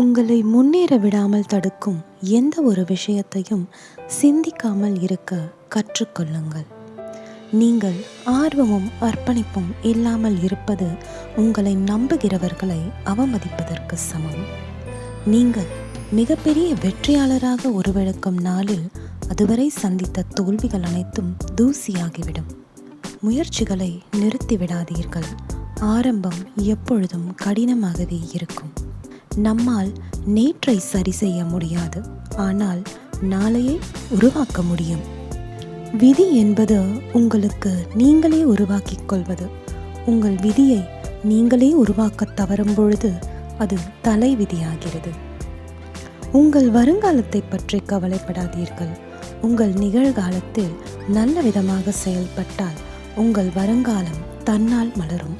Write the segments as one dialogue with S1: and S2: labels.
S1: உங்களை முன்னேற விடாமல் தடுக்கும் எந்த ஒரு விஷயத்தையும் சிந்திக்காமல் இருக்க கற்றுக்கொள்ளுங்கள். நீங்கள் ஆர்வமும் அர்ப்பணிப்பும் இல்லாமல் இருப்பது உங்களை நம்புகிறவர்களை அவமதிப்பதற்கு சமம். நீங்கள் மிகப்பெரிய வெற்றியாளராக உருவெடுக்கும் நாளில் அதுவரை சந்தித்த தோல்விகள் அனைத்தும் தூசியாகிவிடும். முயற்சிகளை நிறுத்திவிடாதீர்கள். ஆரம்பம் எப்பொழுதும் கடினமாகவே இருக்கும். நம்மால் நேற்றை சரி செய்ய முடியாது. ஆனால் நாளையை உருவாக்க முடியும். விதி என்பது உங்களுக்கு நீங்களே உருவாக்கிக் கொள்வது. உங்கள் விதியை நீங்களே உருவாக்க தவறும் பொழுது அது தலை விதியாகிறது. உங்கள் வருங்காலத்தை பற்றி கவலைப்படாதீர்கள். உங்கள் நிகழ்காலத்தில் நல்ல விதமாக செயல்பட்டால் உங்கள் வருங்காலம் தன்னால் மலரும்.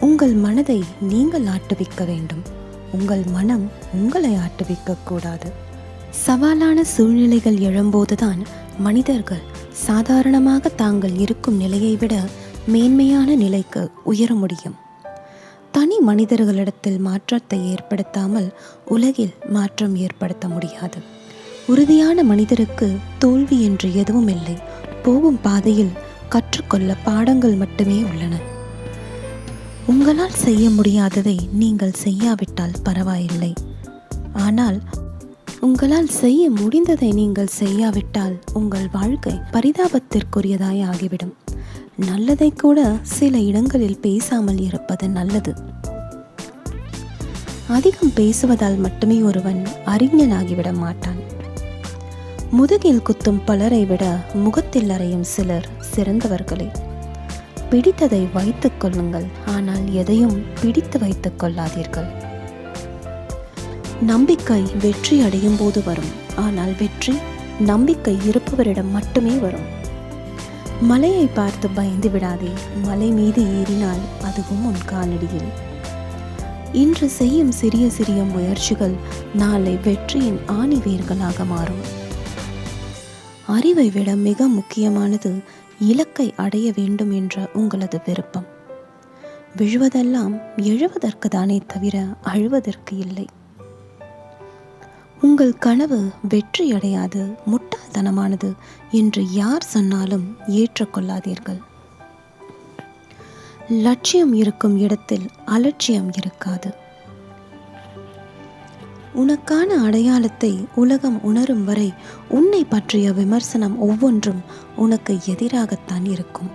S1: உங்கள் மனதை நீங்கள் ஆட்டுவிக்க வேண்டும். உங்கள் மனம் உங்களை ஆட்டுவிக்க கூடாது சவாலான சூழ்நிலைகள் எழும்போதுதான் மனிதர்கள் சாதாரணமாக தாங்கள் இருக்கும் நிலையை விட மேன்மையான நிலைக்கு உயர முடியும். தனி மனிதர்களிடத்தில் மாற்றத்தை ஏற்படுத்தாமல் உலகில் மாற்றம் ஏற்படுத்த முடியாது. உறுதியான மனிதருக்கு தோல்வி என்று எதுவும் இல்லை. போகும் பாதையில் கற்றுக்கொள்ள பாடங்கள் மட்டுமே உள்ளன. உங்களால் செய்ய முடியாததை நீங்கள் செய்யாவிட்டால் பரவாயில்லை. ஆனால் உங்களால் செய்ய முடிந்ததை நீங்கள் செய்யாவிட்டால் உங்கள் வாழ்க்கை பரிதாபத்திற்குரியதாய் ஆகிவிடும். நல்லதை கூட சில இடங்களில் பேசாமல் இருப்பது நல்லது. அதிகம் பேசுவதால் மட்டுமே ஒருவன் அறிஞனாகிவிட மாட்டான். முதுகில் குத்தும் பலரை விட முகத்தில் அறையும் சிலர் சிறந்தவர்களே. பிடித்ததை வைத்துக் கொள்ளுங்கள் ஆனால் எதையும் பிடித்து வைத்துக் கொள்ளாதீர்கள். நம்பிக்கை வெற்றி அடையும் போது வரும் ஆனால் வெற்றி நம்பிக்கை இருப்பவரிடம் மட்டுமே வரும். மலையை பார்த்து பயந்து விடாதே மலை மீது ஏறினால் அதுவும் உன் காலடியில். இன்று செய்யும் சிறிய சிறிய முயற்சிகள் நாளை வெற்றியின் ஆணிவேர்களாக மாறும். அறிவை விட மிக முக்கியமானது இலக்கை அடைய வேண்டும் என்ற உங்களது விருப்பம். விழுவதெல்லாம் எழுவதற்கு தானே தவிர அழுவதற்கு இல்லை. உங்கள் கனவு வெற்றி அடையாது முட்டாள்தனமானது என்று யார் சொன்னாலும் ஏற்றுக்கொள்ளாதீர்கள். லட்சியம் இருக்கும் இடத்தில் அலட்சியம் இருக்காது. உனக்கான அடையாளத்தை உலகம் உணரும் வரை உன்னை பற்றிய விமர்சனம் ஒவ்வொன்றும் உனக்கு எதிராகத்தான் இருக்கும்.